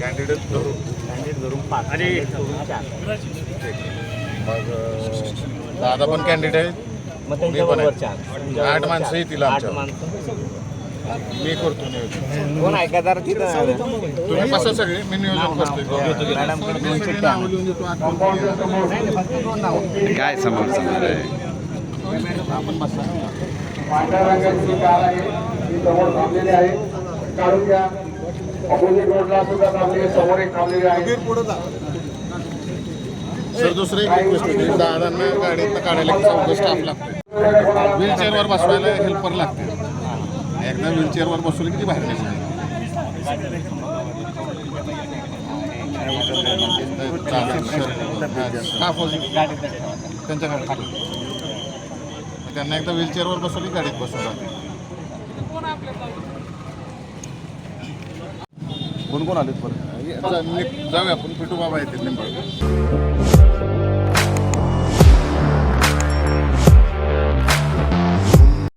Candidate धरून candidate धरून पाच मग दादा पण कॅन्डिडेट मग पण चार आठ माणसं येतील आठ माणसं मी करतो कोण तिथं तुम्ही कसं सगळे मी नियोजन करतो काय समोर समोर आहे. पांढऱ्या रंगाची कार आहे. ती समोर थांबलेली आहे. काढून घ्या. अपोजिट रोडला सुद्धा थांबलेली समोर एक थांबलेली आहे. सर दुसरे एक रिक्वेस्ट दादांना गाडीत काढायला एक चौघं स्टाफ लागतो व्हीलचेअरवर बसवायला हेल्पर लागते एकदा व्हीलचेअरवर बसवलं किती बाहेर निघायचं त्यांच्याकडे त्यांना एकदा व्हीलचेअरवर बसवली गाडीत बसून जाते कोण कोण आलेत बरं जाऊया आपण. पिटू बाबा येतील निंबाळ